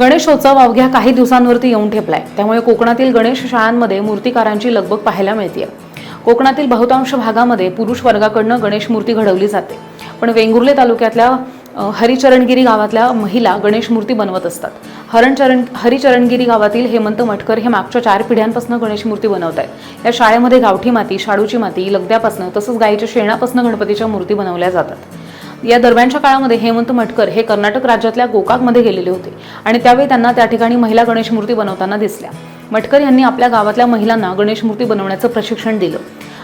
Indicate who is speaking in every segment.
Speaker 1: गणेशोत्सव अवघ्या काही दिवसांवरती येऊन ठेपलाय. त्यामुळे कोकणातील गणेश शाळांमध्ये मूर्तिकारांची लगबग पाहायला मिळते कोकणातील बहुतांश भागामध्ये पुरुष वर्गाकडनं गणेश मूर्ती घडवली जाते. पण वेंगुर्ले तालुक्यातल्या हरिचरणगिरी गावातल्या महिला गणेश मूर्ती बनवत असतात. हरणचरण हरिचरणगिरी गावातील हेमंत मटकर हे मागच्या चार पिढ्यांपासून गणेश मूर्ती बनवत आहेत या शाळेमध्ये गावठी माती शाडूची माती लगद्यापासून तसंच गायीच्या शेणापासून गणपतीच्या मूर्ती बनवल्या जातात. या दरम्यानच्या काळामध्ये हेमंत मटकर हे कर्नाटक राज्यातल्या गोकाकमध्ये गेलेले होते आणि त्यावेळी त्यांना त्या ठिकाणी महिला गणेश मूर्ती बनवताना दिसल्या. मटकर यांनी आपल्या गावातल्या महिलांना गणेश मूर्ती बनवण्याचं प्रशिक्षण दिलं.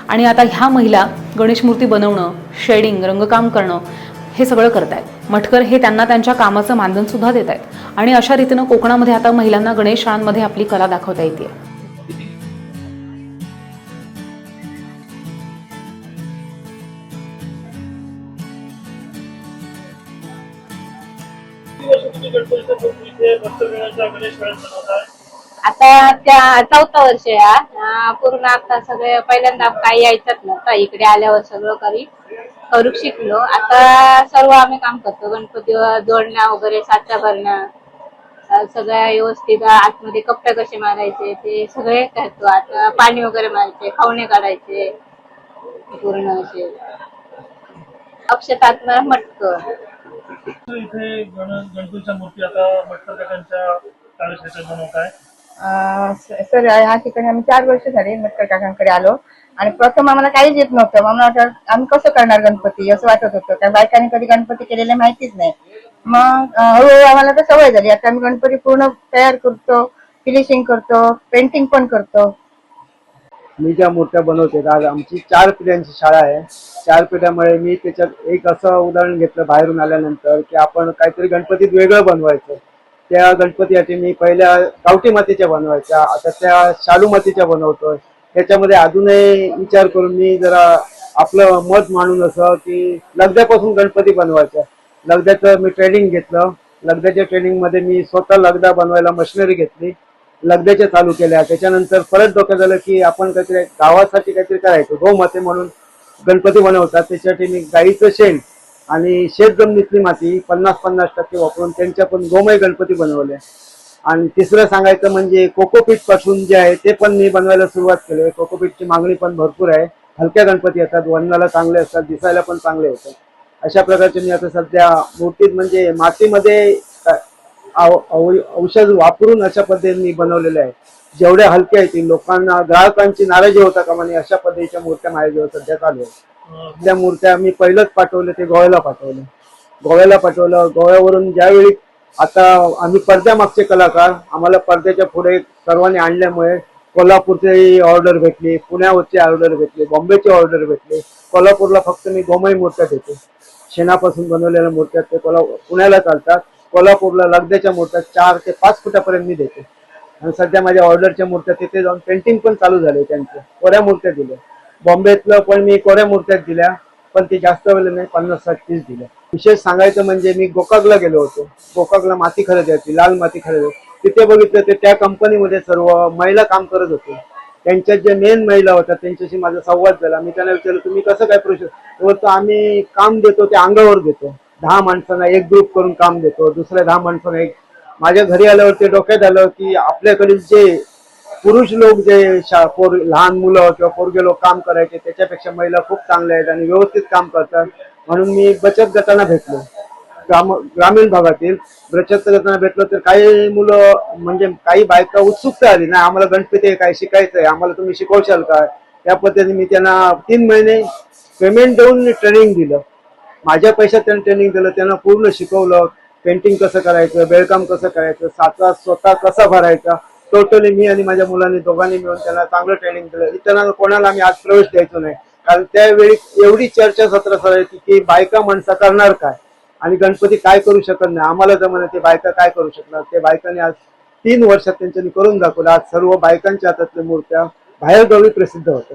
Speaker 1: आणि आता ह्या महिला गणेश मूर्ती बनवणं शेडिंग रंगकाम करणं हे सगळं करतायत. मटकर हे त्यांना त्यांच्या कामाचं मानधनसुद्धा देत आहेत आणि अशा रीतीनं कोकणामध्ये आता महिलांना गणेश शाळांमध्ये आपली कला दाखवता येते
Speaker 2: किती वर्ष तुम्ही गणेश शाळेत बनवताय
Speaker 3: आता त्या चौथा वर्ष आहे हा. अं, पूर्ण आता सगळे पहिल्यांदा काही यायचंच नव्हतं इकडे आल्यावर सगळं काही करू शिकलो. आता सर्व आम्ही काम करतो गणपती जोडण्या वगैरे साचा भरणं अं, सगळ्या व्यवस्थित आतमध्ये कपडे कसे मारायचे ते सगळे करतो. आता पाणी वगैरे मारायचे खावणे काढायचे. पूर्ण असे. अक्षतात मटकं.
Speaker 2: इथे गणपतीच्या मूर्ती आता मटकर काकांच्या कार्यक्षेत्रात
Speaker 4: बनवत आहे. सर ह्या ठिकाणी आम्ही चार वर्ष झाले मटकर काकांकडे आलो. आणि प्रथम आम्हाला काहीच येत नव्हतं. मग आम्हाला वाटत आम्ही कसं करणार गणपती? असं वाटत होतं. कारण बायकांनी कधी गणपती केलेले माहितीच नाही. मग हळूहळू आम्हाला तर सवय झाली. आता आम्ही गणपती पूर्ण तयार करतो फिनिशिंग करतो पेंटिंग पण करतो.
Speaker 5: मी ज्या मूर्त्या बनवते. आज आमची चार पिढ्यांची शाळा आहे. चार पिढ्यामुळे मी त्याच्यात एक असं उदाहरण घेतलं बाहेरून आल्यानंतर की आपण काहीतरी गणपतीत वेगळं बनवायचं. त्या गणपतीसाठी मी पहिल्या गावठी मातीच्या बनवायच्या आता त्या शालू मातीच्या बनवतोय. त्याच्यामध्ये अजूनही विचार करून मी जरा आपलं मत मांडून असं की लगद्यापासून गणपती बनवायच्या लगद्याचं मी ट्रेनिंग घेतलं. लगद्याच्या ट्रेनिंगमध्ये मी स्वतः लगदा बनवायला मशिनरी घेतली. लगद्याच्या चालू केल्या. त्याच्यानंतर परत डोक्यात झालं की आपण काहीतरी गावासाठी काहीतरी करायचं. गोमाते म्हणून गणपती बनवतात. त्याच्यासाठी मी गाईचं शेण आणि शेत जमिनीतली माती पन्नास पन्नास टक्के वापरून त्यांच्या पण गोमय गणपती बनवले. आणि तिसरं सांगायचं म्हणजे कोकोपीटपासून जे आहे ते पण मी बनवायला सुरुवात केली. कोकोपीटची मागणी पण भरपूर आहे. हलक्या गणपती असतात. वन्नाला चांगले असतात. दिसायला पण चांगले होतात. अशा प्रकारचे मी आता सध्या मूर्तीत म्हणजे मातीमध्ये औषध वापरून अशा पद्धतीने बनवलेले आहे जेवढ्या हलक्या आहेत ती लोकांना ग्राहकांची नाराजी होता का म्हणे अशा पद्धतीच्या मूर्त्या माझ्याजवळ सध्या चालू आहेत. त्या मूर्त्या मी पहिलंच पाठवले ते गोव्याला पाठवले. गोव्याला पाठवलं. गोव्यावरून ज्यावेळी आता आम्ही पडद्यामागचे कलाकार आम्हाला पडद्याच्या पुढे सर्वांनी आणल्यामुळे कोल्हापूरची ऑर्डर भेटली पुण्यावरची ऑर्डर भेटली बॉम्बेची ऑर्डर भेटली. कोल्हापूरला फक्त मी गोमई मूर्त्या देते. शेणापासून बनवलेल्या मूर्त्या ते कोल्हा पुण्याला चालतात. कोल्हापूरला लगद्याच्या मूर्त्या चार ते पाच फुटापर्यंत मी देते. आणि सध्या माझ्या ऑर्डरच्या मूर्त्या तिथे जाऊन पेंटिंग पण चालू झाले त्यांच्या कोऱ्या मूर्त्या दिल्या. बॉम्बेतलं पण मी कोऱ्या मूर्त्यात दिल्या पण ते जास्त वेळ नाही पन्नास साठ तीस दिल्या. विशेष सांगायचं म्हणजे मी गोकाकला गेलो होतो. गोकाकला माती खरेदी लाल माती खरेदी तिथे बघितलं ते त्या कंपनीमध्ये सर्व महिला काम करत होते. त्यांच्यात जे मेन महिला होत्या त्यांच्याशी माझा संवाद झाला. मी त्यांना विचारलं तुम्ही कसं काय प्रोसेस आम्ही काम देतो ते अंगावर देतो. दहा माणसांना एक ग्रुप करून काम देतो दुसऱ्या दहा माणसांना एक. माझ्या घरी आल्यावर ते डोक्यात आलं की आपल्याकडील जे पुरुष लोक जे शा- पोर लहान मुलं किंवा पोरगे लोक काम करायचे त्याच्यापेक्षा महिला खूप चांगल्या आहेत आणि व्यवस्थित काम करतात. म्हणून मी बचत गटांना भेटलो. ग्राम ग्रामीण भागातील बचत गटांना भेटलो तर काही मुलं म्हणजे काही बायका उत्सुकता आली नाही आम्हाला गणपती आहे काय शिकायचं आहे आम्हाला तुम्ही शिकवशाल का त्या पद्धतीने मी त्यांना तीन महिने पेमेंट देऊन ट्रेनिंग दिलं. माझ्या पैशात त्यांनी ट्रेनिंग दिलं त्यांना पूर्ण शिकवलं. पेंटिंग कसं करायचं बेळकाम कसं करायचं साचा स्वतः कसा भरायचा टोटली मी आणि माझ्या मुलांनी दोघांनी मिळून त्यांना चांगलं ट्रेनिंग दिलं. इतरांना कोणाला आम्ही आज प्रवेश द्यायचो नाही. कारण त्यावेळी एवढी चर्चा सत्र सरायची की बायका माणसं करणार काय? आणि गणपती काय करू शकत नाही? आम्हाला जमलं ते बायका काय करू शकणार? ते बायकांनी आज तीन वर्षात त्यांच्यानी करून दाखवलं. आज सर्व बायकांच्या हातातल्या मूर्त्या बाहेरगावी प्रसिद्ध होत्या.